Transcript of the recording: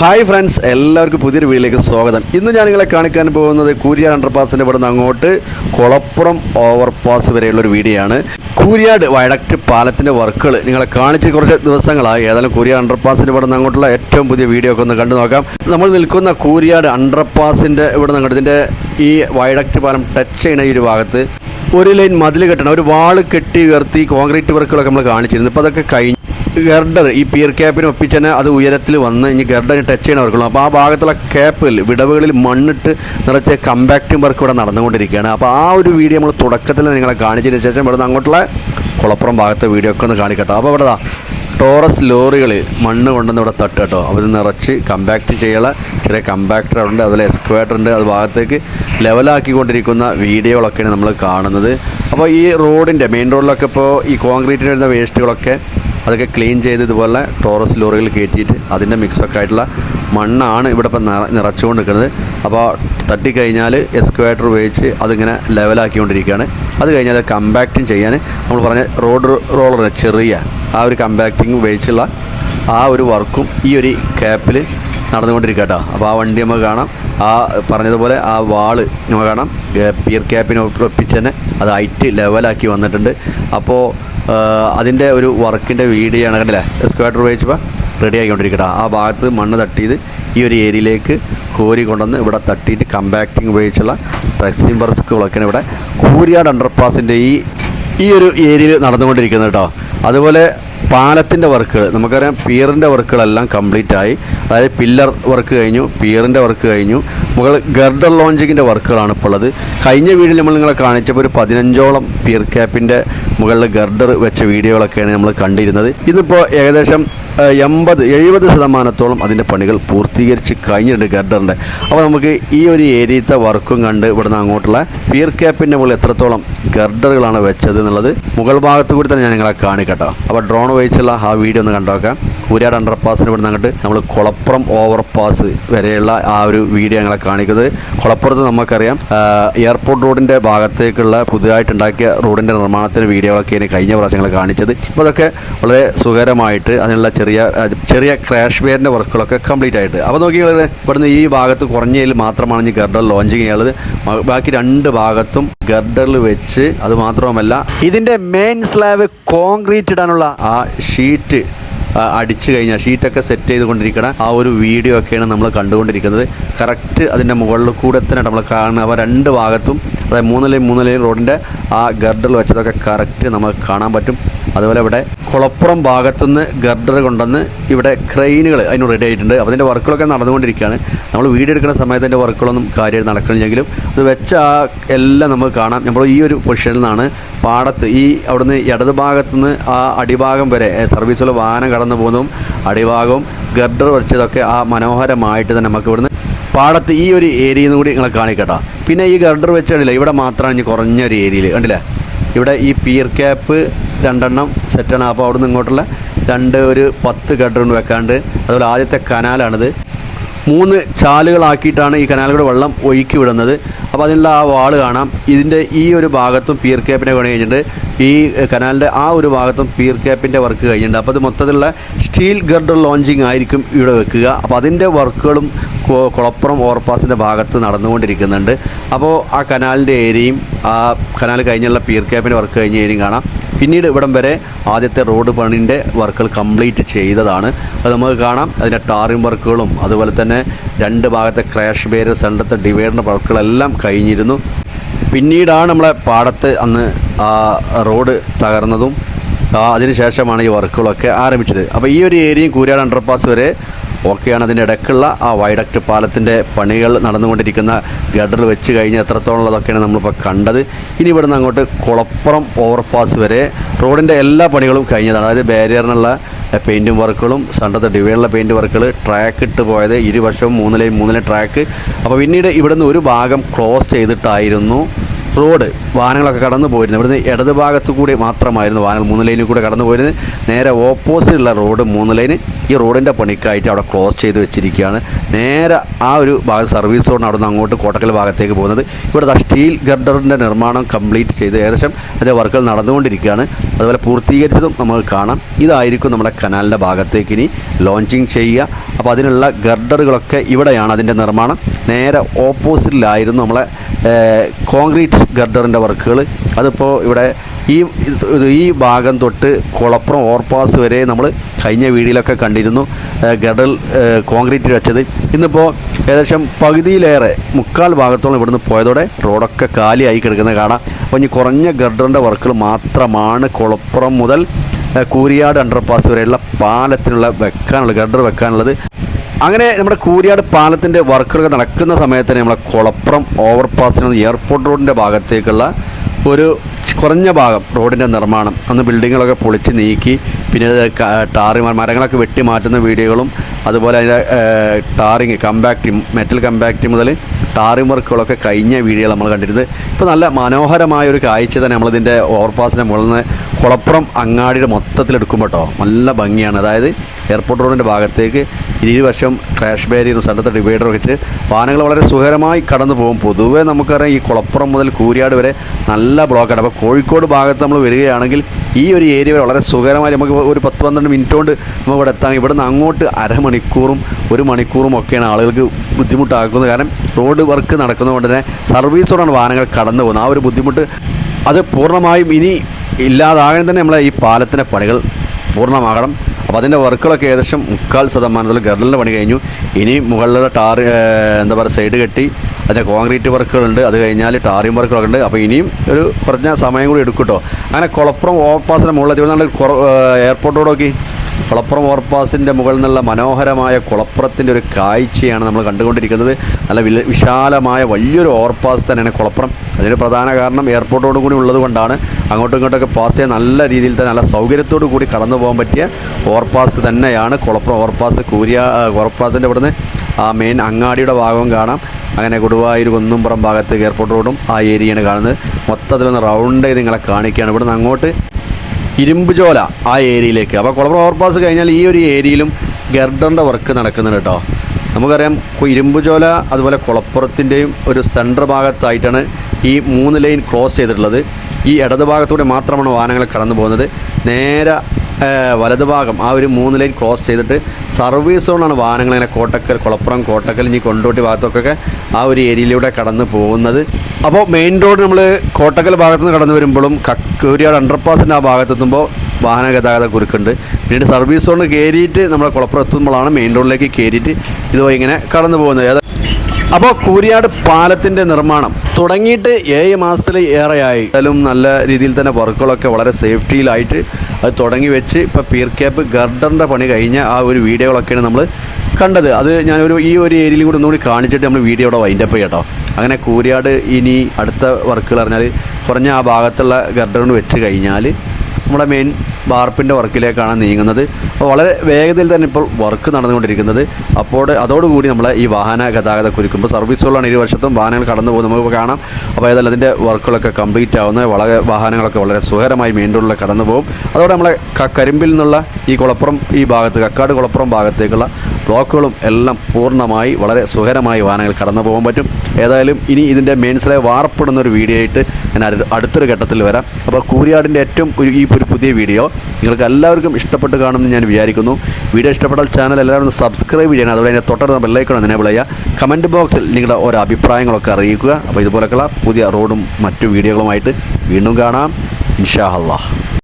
Hi friends എല്ലാവർക്കും പുതിയൊരു വീഡിയോയിലേക്ക് സ്വാഗതം. ഇന്ന് ഞാൻ നിങ്ങളെ കാണിക്കാൻ പോകുന്നത് കൂരിയാട് അണ്ടർപാസിന്റെ ഇവിടെ നിന്ന് അങ്ങോട്ട് കുളപ്പുറം ഓവർപാസ് വരെയുള്ള ഒരു ആണ് കൂരിയാട് വയഡക്റ്റ് പാലത്തിന്റെ വർക്കുകൾ നിങ്ങളെ കാണിച്ച് കുറച്ച് ദിവസങ്ങളായി. ഏതായാലും കൂരിയാട് അണ്ടർപാസിന്റെ ഇവിടെ നിന്ന് അങ്ങോട്ടുള്ള ഏറ്റവും പുതിയ വീഡിയോ ഒക്കെ ഒന്ന് കണ്ടു നോക്കാം. നമ്മൾ നിൽക്കുന്ന കൂരിയാട് അണ്ടർപാസിന്റെ ഇവിടെ നിന്ന് ഇതിന്റെ ഈ വയഡക്റ്റ് പാലം ടച്ച് ചെയ്യുന്ന ഈ ഒരു ഭാഗത്ത് ഒരു ലൈൻ മതിൽ കെട്ടണം. ഒരു വാൾ കെട്ടി ഉയർത്തി കോൺക്രീറ്റ് വർക്കുകളൊക്കെ നമ്മൾ കാണിച്ചിരുന്നു. ഇപ്പോൾ അതൊക്കെ കഴിഞ്ഞു. ഗർഡർ ഈ പിയർ ക്യാപ്പിന് ഒപ്പിച്ചന്നെ അത് ഉയരത്തിൽ വന്ന് ഇനി ഗർഡറിന് ടച്ച് ചെയ്യണവർക്കുള്ളൂ അപ്പോൾ ആ ഭാഗത്തുള്ള ക്യാപ്പിൽ വിടവുകളിൽ മണ്ണിട്ട് നിറച്ച് കമ്പാക്റ്റും വർക്ക് ഇവിടെ നടന്നുകൊണ്ടിരിക്കുകയാണ്. അപ്പോൾ ആ ഒരു വീഡിയോ നമ്മൾ തുടക്കത്തിൽ നിങ്ങളെ കാണിച്ചതിന് ശേഷം ഇവിടുന്ന് അങ്ങോട്ടുള്ള കുളപ്പുറം ഭാഗത്തെ വീഡിയോ ഒക്കെ ഒന്ന് കാണിക്കട്ടോ. അപ്പോൾ ഇവിടെ ടോറസ് ലോറികൾ മണ്ണ് കൊണ്ടുവന്ന് ഇവിടെ തട്ട് കേട്ടോ. ഇത് നിറച്ച് കമ്പാക്റ്റ് ചെയ്യാനുള്ള ചെറിയ കമ്പാക്ടർ ഉണ്ട് അതുപോലെ എക്സ്ക്വേറ്റർ ഉണ്ട്. അത് ഭാഗത്തേക്ക് ലെവലാക്കിക്കൊണ്ടിരിക്കുന്ന വീഡിയോകളൊക്കെയാണ് നമ്മൾ കാണുന്നത്. അപ്പോൾ ഈ റോഡിന്റെ മെയിൻ റോഡിലൊക്കെ ഇപ്പോൾ ഈ കോൺക്രീറ്റിന് വരുന്ന വേസ്റ്റുകളൊക്കെ അതൊക്കെ ക്ലീൻ ചെയ്ത് ഇതുപോലെ ടോറസ് ലോറികൾ കയറ്റിയിട്ട് അതിന്റെ മിക്സൊക്കെ ആയിട്ടുള്ള മണ്ണാണ് ഇവിടെ ഇപ്പം നിറ നിറച്ചുകൊണ്ട് നിൽക്കുന്നത് അപ്പോൾ തട്ടിക്കഴിഞ്ഞാൽ എക്സ്ക്വേറ്റർ ഉപയോഗിച്ച് അതിങ്ങനെ ലെവലാക്കിക്കൊണ്ടിരിക്കുകയാണ് അത് കഴിഞ്ഞാൽ കമ്പാക്റ്റിങ് ചെയ്യാൻ നമ്മൾ പറഞ്ഞ റോഡ് റോളർ ചെറിയ ആ ഒരു കമ്പാക്റ്റിങ് ഉപയോഗിച്ചുള്ള ആ ഒരു വർക്കും ഈ ഒരു ക്യാപ്പിൽ നടന്നുകൊണ്ടിരിക്കുക കേട്ടോ. അപ്പോൾ ആ വണ്ടി നമുക്ക് കാണാം. ആ പറഞ്ഞതുപോലെ ആ വാൾ നമുക്ക് കാണാം. പിയർ ക്യാപ്പിനെ ഒപ്പിച്ച് തന്നെ അത് ഹൈറ്റ് ലെവലാക്കി വന്നിട്ടുണ്ട്. അപ്പോൾ അതിന്റെ ഒരു വർക്കിന്റെ വീഡിയോ ആണ് കണ്ടില്ലേ? സ്ക്വാഡർ ഉപയോഗിച്ചപ്പോൾ റെഡി ആയിക്കൊണ്ടിരിക്കട്ടെ ആ ഭാഗത്ത് മണ്ണ് തട്ടിയത് ഈ ഒരു ഏരിയയിലേക്ക് കോരി കൊണ്ടുവന്ന് ഇവിടെ തട്ടിയിട്ട് കമ്പാക്റ്റിംഗ് ഉപയോഗിച്ചുള്ള ട്രക്സിംഗ് വർക്കുകളൊക്കെയാണ് ഇവിടെ. കൂരിയാട് അണ്ടർപാസിന്റെ ഈ ഈ ഒരു ഏരിയയിൽ നടന്നുകൊണ്ടിരിക്കുന്നത് കേട്ടോ. അതുപോലെ പാലത്തിന്റെ വർക്കുകൾ നമുക്കറിയാം പിയറിന്റെ വർക്കുകളെല്ലാം കംപ്ലീറ്റ് ആയി അതായത് പില്ലർ വർക്ക് കഴിഞ്ഞു പിയറിന്റെ വർക്ക് കഴിഞ്ഞു. മുകൾ ഗർഡർ ലോഞ്ചിങ്ങിന്റെ വർക്കുകളാണ് ഇപ്പോൾ ഉള്ളത്. കഴിഞ്ഞ വീഡിയോയിൽ നമ്മൾ നിങ്ങളെ കാണിച്ചപ്പോൾ ഒരു പതിനഞ്ചോളം പിയർ ക്യാപ്പിന്റെ മുകളിൽ ഗർഡർ വെച്ച വീഡിയോകളൊക്കെയാണ് നമ്മൾ കണ്ടിരുന്നത്. ഇതിപ്പോൾ ഏകദേശം എൺപത് എഴുപത് ശതമാനത്തോളം അതിന്റെ പണികൾ പൂർത്തീകരിച്ച് കഴിഞ്ഞിട്ടുണ്ട് ഗർഡറിന്റെ. അപ്പോൾ നമുക്ക് ഈ ഒരു ഏരിയത്തെ വർക്കും കണ്ട് ഇവിടുന്ന് അങ്ങോട്ടുള്ള പിയർ ക്യാപ്പിന്റെ മുകളിൽ എത്രത്തോളം ഗർഡറുകളാണ് വെച്ചത് എന്നുള്ളത് മുകൾ ഭാഗത്തു കൂടി തന്നെ ഞാൻ നിങ്ങളെ കാണിക്കട്ടോ. അപ്പോൾ ഡ്രോൺ ഉപയോഗിച്ചുള്ള ആ വീഡിയോ ഒന്ന് കണ്ടോക്കാം കൂരാട് അണ്ടർപാസിന് ഇവിടെ അങ്ങോട്ട് നമ്മൾ കുളപ്പുറം ഓവർപാസ് വരെയുള്ള ആ ഒരു വീഡിയോ ഞങ്ങളെ കാണിക്കുന്നത്. കുളപ്പുറത്ത് നമുക്കറിയാം എയർപോർട്ട് റോഡിന്റെ ഭാഗത്തേക്കുള്ള പുതുതായിട്ടുണ്ടാക്കിയ റോഡിന്റെ നിർമ്മാണത്തിന് വീഡിയോകളൊക്കെയാണ് കഴിഞ്ഞ പ്രാവശ്യങ്ങൾ കാണിച്ചത്. അപ്പോൾ അതൊക്കെ വളരെ സുഖകരമായിട്ട് അതിനുള്ള ചെറിയ ചെറിയ ക്രാഷ് വെയറിന്റെ വർക്കുകളൊക്കെ കംപ്ലീറ്റ് ആയിട്ട്. അപ്പോൾ നോക്കി ഇവിടുന്ന് ഈ ഭാഗത്ത് കുറഞ്ഞതിൽ മാത്രമാണ് ഇനി ഗർഡർ ലോഞ്ചിങ് ചെയ്യുന്നത് ബാക്കി രണ്ട് ഭാഗത്തും ഗർഡറിൽ വെച്ച് അത് മാത്രവുമല്ല ഇതിന്റെ മെയിൻ സ്ലാബ് കോൺക്രീറ്റ് ഇടാനുള്ള ആ ഷീറ്റ് അടിച്ചു കഴിഞ്ഞാൽ ഷീറ്റൊക്കെ സെറ്റ് ചെയ്തുകൊണ്ടിരിക്കണ ആ ഒരു വീഡിയോ ഒക്കെയാണ് നമ്മൾ കണ്ടുകൊണ്ടിരിക്കുന്നത്. കറക്റ്റ് അതിന്റെ മുകളിൽ കൂടെ തന്നെ നമ്മൾ കാണുന്ന അവ രണ്ട് ഭാഗത്തും അതായത് മൂന്നിലെയും മൂന്നിലെയും റോഡിന്റെ ആ ഗർഡറിൽ വെച്ചതൊക്കെ കറക്റ്റ് നമുക്ക് കാണാൻ പറ്റും. അതുപോലെ ഇവിടെ കുളപ്പുറം ഭാഗത്തുനിന്ന് ഗർഡർ കൊണ്ടുവന്ന് ഇവിടെ ക്രെയിനുകൾ അതിന് റെഡി ആയിട്ടുണ്ട്. അതിന്റെ വർക്കുകളൊക്കെ നടന്നുകൊണ്ടിരിക്കുകയാണ്. നമ്മൾ വീഡിയോ എടുക്കുന്ന സമയത്ത് അതിന്റെ വർക്കുകളൊന്നും കാര്യമായിട്ട് നടക്കണില്ലെങ്കിലും അത് വെച്ച ആ എല്ലാം നമുക്ക് കാണാം. നമ്മൾ ഈ ഒരു പൊസിഷനിൽ നിന്നാണ് പാടത്ത് ഈ അവിടുന്ന് ഇടത് ഭാഗത്തുനിന്ന് ആ അടിഭാഗം വരെ സർവീസുകൾ വാഹനം കടന്നു പോകുന്നതും അടിഭാഗവും ഗർഡർ വരച്ചതൊക്കെ ആ മനോഹരമായിട്ട് തന്നെ നമുക്ക് ഇവിടുന്ന് പാടത്ത് ഈ ഒരു ഏരിയയിൽ നിന്ന് കൂടി നിങ്ങളെ കാണിക്കട്ടോ. പിന്നെ ഈ ഗർഡർ വെച്ചിട്ടില്ല ഇവിടെ മാത്രമാണ് ഇനി കുറഞ്ഞ ഒരു ഏരിയയിൽ. കണ്ടില്ലേ? ഇവിടെ ഈ പിയർ ക്യാപ്പ് രണ്ടെണ്ണം സെറ്റാണ് അപ്പോൾ അവിടെ നിന്ന് ഇങ്ങോട്ടുള്ള രണ്ട് ഒരു പത്ത് ഗഡർ വെക്കാണ്ട്. അതുപോലെ ആദ്യത്തെ കനാലാണിത്. മൂന്ന് ചാലുകളാക്കിയിട്ടാണ് ഈ കനാലിലൂടെ വെള്ളം ഒഴുക്കി വിടുന്നത്. അപ്പോൾ അതിനുള്ള ആ വാൾ കാണാം. ഇതിന്റെ ഈ ഒരു ഭാഗത്തും പീർ ക്യാപ്പിന്റെ പണി കഴിഞ്ഞിട്ടുണ്ട്. ഈ കനാലിന്റെ ആ ഒരു ഭാഗത്തും പീർ ക്യാപ്പിന്റെ വർക്ക് കഴിഞ്ഞിട്ടുണ്ട്. അപ്പോൾ അത് മൊത്തത്തിലുള്ള സ്റ്റീൽ ഗർഡർ ലോഞ്ചിങ് ആയിരിക്കും ഇവിടെ വെക്കുക. അപ്പോൾ അതിന്റെ വർക്കുകളും കുളപ്പുറം ഓവർപാസിന്റെ ഭാഗത്ത് നടന്നുകൊണ്ടിരിക്കുന്നുണ്ട്. അപ്പോൾ ആ കനാലിന്റെ ഏരിയയും ആ കനാൽ കഴിഞ്ഞുള്ള പീർ ക്യാപ്പിന്റെ വർക്ക് കഴിഞ്ഞ ഏരിയയും കാണാം. പിന്നീട് ഇവിടം വരെ ആദ്യത്തെ റോഡ് പണിന്റെ വർക്കുകൾ കംപ്ലീറ്റ് ചെയ്തതാണ്. അത് നമുക്ക് കാണാം. അതിന്റെ ടാറിംഗ് വർക്കുകളും അതുപോലെ തന്നെ രണ്ട് ഭാഗത്തെ ക്രാഷ് ബേര് സെന്ററത്തെ ഡിവൈഡറിന്റെ വർക്കുകളെല്ലാം കഴിഞ്ഞിരുന്നു. പിന്നീടാണ് നമ്മളെ പാടത്ത് അന്ന് ആ റോഡ് തകർന്നതും അതിനുശേഷമാണ് ഈ വർക്കുകളൊക്കെ ആരംഭിച്ചത്. അപ്പോൾ ഈ ഒരു ഏരിയയും കൂരാട് അണ്ടർപാസ് വരെ ഓക്കെയാണ് അതിന്റെ ഇടയ്ക്കുള്ള ആ വൈഡക്റ്റ് പാലത്തിന്റെ പണികൾ നടന്നുകൊണ്ടിരിക്കുന്ന ഗഡർ വെച്ച് കഴിഞ്ഞ് എത്രത്തോളം ഉള്ളതൊക്കെയാണ് നമ്മളിപ്പോൾ കണ്ടത്. ഇനി ഇവിടുന്ന് അങ്ങോട്ട് കുളപ്പുറം ഓവർപാസ് വരെ റോഡിന്റെ എല്ലാ പണികളും കഴിഞ്ഞതാണ്. അതായത് ബാരിയറിനുള്ള പെയിന്റും വർക്കുകളും സണ്ടത്തെ ഡിവൈഡിലെ പെയിന്റ് വർക്കുകൾ ട്രാക്ക് ഇട്ട് പോയത് ഇരുവശവും മൂന്നിലെയും മൂന്നിലെ ട്രാക്ക് അപ്പോൾ പിന്നീട് ഇവിടുന്ന് ഒരു ഭാഗം ക്ലോസ് ചെയ്തിട്ടായിരുന്നു. റോഡ് വാഹനങ്ങളൊക്കെ കടന്നു പോയിരുന്നു. ഇവിടുന്ന് ഇടത് ഭാഗത്തു കൂടി മാത്രമായിരുന്നു വാഹനങ്ങൾ മൂന്ന് ലൈനിൽ കൂടെ കടന്നു പോയിരുന്നത്. നേരെ ഓപ്പോസിറ്റുള്ള റോഡ് മൂന്ന് ലൈന് ഈ റോഡിന്റെ പണിക്കായിട്ട് അവിടെ ക്ലോസ് ചെയ്ത് വെച്ചിരിക്കുകയാണ്. നേരെ ആ ഒരു ഭാഗം സർവീസ് റോഡിന് അവിടെ നിന്ന് അങ്ങോട്ട് കോട്ടക്കൽ ഭാഗത്തേക്ക് പോകുന്നത്. ഇവിടെ സ്റ്റീൽ ഗർഡറിന്റെ നിർമ്മാണം കംപ്ലീറ്റ് ചെയ്ത് ഏകദേശം അതിന്റെ വർക്കുകൾ നടന്നുകൊണ്ടിരിക്കുകയാണ്. അതുപോലെ പൂർത്തീകരിച്ചതും നമുക്ക് കാണാം. ഇതായിരിക്കും നമ്മുടെ കനാലിന്റെ ഭാഗത്തേക്ക് ഇനി ലോഞ്ചിങ് ചെയ്യുക. അപ്പോൾ അതിനുള്ള ഗർഡറുകളൊക്കെ ഇവിടെയാണ് അതിന്റെ നിർമ്മാണം. നേരെ ഓപ്പോസിറ്റിലായിരുന്നു നമ്മളെ കോൺക്രീറ്റ് ഗർഡറിന്റെ വർക്കുകൾ അതിപ്പോൾ ഇവിടെ ഈ ഈ ഭാഗം തൊട്ട് കുളപ്പുറം ഓവർപാസ് വരെ നമ്മൾ കഴിഞ്ഞ വീഡിയോയിലൊക്കെ കണ്ടിരുന്നു. ഗഡൽ കോൺക്രീറ്റ് വെച്ചത്. ഇന്നിപ്പോൾ ഏകദേശം പകുതിയിലേറെ മുക്കാൽ ഭാഗത്തോളം ഇവിടുന്ന് പോയതോടെ റോഡൊക്കെ കാലിയായി കിടക്കുന്നത് കാണാം. അപ്പോൾ ഇനി കുറഞ്ഞ ഗഡറിന്റെ വർക്കുകൾ മാത്രമാണ് കുളപ്പുറം മുതൽ കൂരിയാട് അണ്ടർപാസ് വരെയുള്ള പാലത്തിനുള്ള വെക്കാനുള്ള ഗഡർ വെക്കാനുള്ളത്. അങ്ങനെ നമ്മുടെ കൂരിയാട് പാലത്തിന്റെ വർക്കുകൾ നടക്കുന്ന സമയത്ത് തന്നെ നമ്മളെ കുളപ്പുറം ഓവർപാസിന് എയർപോർട്ട് റോഡിന്റെ ഭാഗത്തേക്കുള്ള ഒരു കുറഞ്ഞ ഭാഗം റോഡിന്റെ നിർമ്മാണം. അന്ന് ബിൽഡിങ്ങുകളൊക്കെ പൊളിച്ച് നീക്കി പിന്നെ ഇത് ടാറി മരങ്ങളൊക്കെ വെട്ടി മാറ്റുന്ന വീഡിയോകളും അതുപോലെ അതിന്റെ ടാറിങ് കമ്പാക്റ്റ് മെറ്റൽ കമ്പാക്റ്റ് മുതൽ ടാറിങ് വർക്കുകളൊക്കെ കഴിഞ്ഞ വീഡിയോകൾ നമ്മൾ കണ്ടിരുന്നത്. ഇപ്പോൾ നല്ല മനോഹരമായ ഒരു കാഴ്ച തന്നെ നമ്മളിതിന്റെ ഓവർപാസിന്റെ മുകളിൽ നിന്ന് കുളപ്പുറം അങ്ങാടിയുടെ കേട്ടോ നല്ല ഭംഗിയാണ്. അതായത് എയർപോർട്ട് റോഡിന്റെ ഭാഗത്തേക്ക് ഇരുവശം ക്രാഷ് ബാരിയറും സ്ഥലത്തെ ഡിവൈഡറും വെച്ച് വാഹനങ്ങൾ വളരെ സുഖകരമായി കടന്നു പോകും. പൊതുവേ നമുക്കറിയാം ഈ കുളപ്പുറം മുതൽ കൂരിയാട് വരെ നല്ല ബ്ലോക്കാണ്. അപ്പോൾ കോഴിക്കോട് ഭാഗത്ത് നമ്മൾ വരികയാണെങ്കിൽ ഈ ഒരു ഏരിയ വരെ വളരെ സുഖകരമായി നമുക്ക് ഒരു പത്ത് പന്ത്രണ്ട് മിനിറ്റ് കൊണ്ട് നമുക്ക് ഇവിടെ എത്താം. ഇവിടുന്ന് അങ്ങോട്ട് അരമണിക്കൂറും ഒരു മണിക്കൂറും ഒക്കെയാണ് ആളുകൾക്ക് ബുദ്ധിമുട്ടാക്കുന്നത്. കാരണം റോഡ് വർക്ക് നടക്കുന്നതുകൊണ്ട് തന്നെ സർവീസോടാണ് വാഹനങ്ങൾ കടന്നു പോകുന്നത്. ആ ഒരു ബുദ്ധിമുട്ട് അത് പൂർണമായും ഇനി ഇല്ലാതാകാൻ തന്നെ നമ്മളെ ഈ പാലത്തിന്റെ പണികൾ പൂർണമാകണം. അപ്പോൾ അതിന്റെ വർക്കുകളൊക്കെ ഏകദേശം മുക്കാൽ ശതമാനത്തിൽ ഗർഡലിന്റെ പണി കഴിഞ്ഞു. ഇനി മുകളിലുള്ള ടാർ എന്താ പറയുക സൈഡ് കെട്ടി അതിന്റെ കോൺക്രീറ്റ് വർക്കുകളുണ്ട്. അത് കഴിഞ്ഞാൽ ടാറിയും വർക്കുകളൊക്കെ ഉണ്ട്. അപ്പോൾ ഇനിയും ഒരു കുറഞ്ഞ സമയം കൂടി എടുക്കും കേട്ടോ അങ്ങനെ കുളപ്പുറം ഓവർപാസിന്റെ മുകളിൽ തിരുവനന്തപുരം എയർപോർട്ടോടൊക്കെ കുളപ്പുറം ഓവർപാസിന്റെ മുകളിൽ നിന്നുള്ള മനോഹരമായ കുളപ്പുറത്തിന്റെ ഒരു കാഴ്ചയാണ് നമ്മൾ കണ്ടുകൊണ്ടിരിക്കുന്നത്. നല്ല വിശാലമായ വലിയൊരു ഓവർപാസ് തന്നെയാണ് കുളപ്പുറം. അതിന് പ്രധാന കാരണം എയർപോർട്ടോട് കൂടി ഉള്ളത് കൊണ്ടാണ് അങ്ങോട്ടും ഇങ്ങോട്ടൊക്കെ പാസ് ചെയ്യാൻ നല്ല രീതിയിൽ തന്നെ നല്ല സൗകര്യത്തോടു കൂടി കടന്നു പോകാൻ പറ്റിയ ഓവർപാസ് തന്നെയാണ് കുളപ്പുറം ഓവർപാസ്. കൂരിയ ഓവർപാസിന്റെ ഇവിടുന്ന് ആ മെയിൻ അങ്ങാടിയുടെ ഭാഗവും കാണാം. അങ്ങനെ ഗുരുവായൂർ കുന്നുംപുറം ഭാഗത്ത് എയർപോർട്ട് റോഡും ആ ഏരിയയാണ് കാണുന്നത്. മൊത്തത്തിലൊന്ന് റൗണ്ട് ചെയ്ത് നിങ്ങളെ കാണിക്കുകയാണ്. ഇവിടുന്ന് അങ്ങോട്ട് ഇരുമ്പുചോല ആ ഏരിയയിലേക്ക്. അപ്പോൾ കുളമ്പ്ര ഓവർപാസ് കഴിഞ്ഞാൽ ഈ ഒരു ഏരിയയിലും ഗർഡറിന്റെ വർക്ക് നടക്കുന്നുണ്ട് കേട്ടോ നമുക്കറിയാം ഇരുമ്പുചോല അതുപോലെ കുളപ്പുറത്തിന്റെയും ഒരു സെന്റർ ഭാഗത്തായിട്ടാണ് ഈ മൂന്ന് ലൈൻ ക്രോസ് ചെയ്തിട്ടുള്ളത്. ഈ ഇടത് ഭാഗത്തൂടെ മാത്രമാണ് വാഹനങ്ങൾ കടന്നു പോകുന്നത് നേരെ ഏഹ്, വലത് ഭാഗം ആ ഒരു മൂന്ന് ലൈൻ ക്രോസ് ചെയ്തിട്ട് സർവീസ് സോണാണ് വാഹനങ്ങൾ ഇങ്ങനെ കോട്ടക്കൽ കുളപ്പുറം കോട്ടക്കൽ ഇനി കൊണ്ടോട്ടി ഭാഗത്തൊക്കെ ആ ഒരു ഏരിയയിലൂടെ കടന്നു പോകുന്നത്. അപ്പോൾ മെയിൻ റോഡ് നമ്മൾ കോട്ടക്കൽ ഭാഗത്ത് നിന്ന് കടന്നു വരുമ്പോഴും കക്കൂരിയാട് അണ്ടർപാസിന്റെ ആ ഭാഗത്തെത്തുമ്പോൾ വാഹന ഗതാഗത കുരുക്കുണ്ട്. പിന്നീട് സർവീസ് സോണ് കയറിയിട്ട് നമ്മൾ കുളപ്പുറം എത്തുമ്പോഴാണ് മെയിൻ റോഡിലേക്ക് കയറിയിട്ട് ഇതുപോലെ ഇങ്ങനെ കടന്നു പോകുന്നത്. അപ്പോൾ കൂരിയാട് പാലത്തിന്റെ നിർമ്മാണം തുടങ്ങിയിട്ട് ഏഴ് മാസത്തിൽ ഏറെയായി. എന്തായാലും നല്ല രീതിയിൽ തന്നെ വർക്കുകളൊക്കെ വളരെ സേഫ്റ്റിയിലായിട്ട് അത് തുടങ്ങി വെച്ച് ഇപ്പോൾ പീർ ക്യാപ്പ് ഗർഡറിന്റെ പണി കഴിഞ്ഞ ആ ഒരു വീഡിയോകളൊക്കെയാണ് നമ്മൾ കണ്ടത്. അത് ഞാനൊരു ഈ ഒരു ഏരിയയിൽ കൂടി ഒന്നുകൂടി കാണിച്ചിട്ട് നമ്മൾ വീഡിയോ ഇവിടെ വൈൻഡപ്പ് ചെയ്യട്ടോ. അങ്ങനെ കൂരിയാട് ഇനി അടുത്ത വർക്കുകൾ പറഞ്ഞാൽ കുറഞ്ഞ ആ ഭാഗത്തുള്ള ഗർഡറിന് വെച്ച് കഴിഞ്ഞാൽ നമ്മുടെ മെയിൻ വാർപ്പിന്റെ വർക്കിലേക്കാണ് നീങ്ങുന്നത്. അപ്പോൾ വളരെ വേഗതയിൽ തന്നെ ഇപ്പോൾ വർക്ക് നടന്നുകൊണ്ടിരിക്കുന്നത്. അപ്പോൾ അതോടുകൂടി നമ്മൾ ഈ വാഹന ഗതാഗത കുരുക്കുമ്പോൾ സർവീസുകളാണ് ഇരുവർഷത്തും വാഹനങ്ങൾ കടന്നു പോകുന്നത്. നമുക്ക് കാണാം. അപ്പോൾ ഏതായാലും അതിന്റെ വർക്കുകളൊക്കെ കംപ്ലീറ്റ് ആവുന്നത് വളരെ വാഹനങ്ങളൊക്കെ വളരെ സുഖകരമായി മെയിൻ റോഡിലൂടെ കടന്നു പോകും. അതോടെ നമ്മളെ കരിമ്പിൽ നിന്നുള്ള ഈ കുളപ്പുറം ഈ ഭാഗത്ത് കക്കാട് കുളപ്പുറം ഭാഗത്തേക്കുള്ള ബ്ലോക്കുകളും എല്ലാം പൂർണമായി വളരെ സുഖകരമായി വാഹനങ്ങൾ കടന്നു പോകാൻ പറ്റും. ഏതായാലും ഇനി ഇതിന്റെ മെയിൻസിലെ വാർപ്പിടുന്ന ഒരു വീഡിയോ ആയിട്ട് ഞാൻ അടുത്തൊരു ഘട്ടത്തിൽ വരാം. അപ്പോൾ കൂരിയാടിന്റെ ഏറ്റവും ഒരു ഈ ഒരു പുതിയ വീഡിയോ നിങ്ങൾക്ക് എല്ലാവർക്കും ഇഷ്ടപ്പെട്ട് കാണുമെന്ന് ഞാൻ വിചാരിക്കുന്നു. വീഡിയോ ഇഷ്ടപ്പെട്ടാൽ ചാനൽ എല്ലാവരും സബ്സ്ക്രൈബ് ചെയ്യണം. അതുപോലെ അതിന്റെ തൊട്ടടുത്ത ബെല്ലൈക്കണം എനേബിൾ ചെയ്യുക. കമന്റ് ബോക്സിൽ നിങ്ങളുടെ ഓരോ അഭിപ്രായങ്ങളൊക്കെ അറിയിക്കുക. അപ്പോൾ ഇതുപോലൊക്കെയുള്ള പുതിയ റോഡും മറ്റു വീഡിയോകളുമായിട്ട് വീണ്ടും കാണാം. ഇൻഷാ അള്ളാഹ്.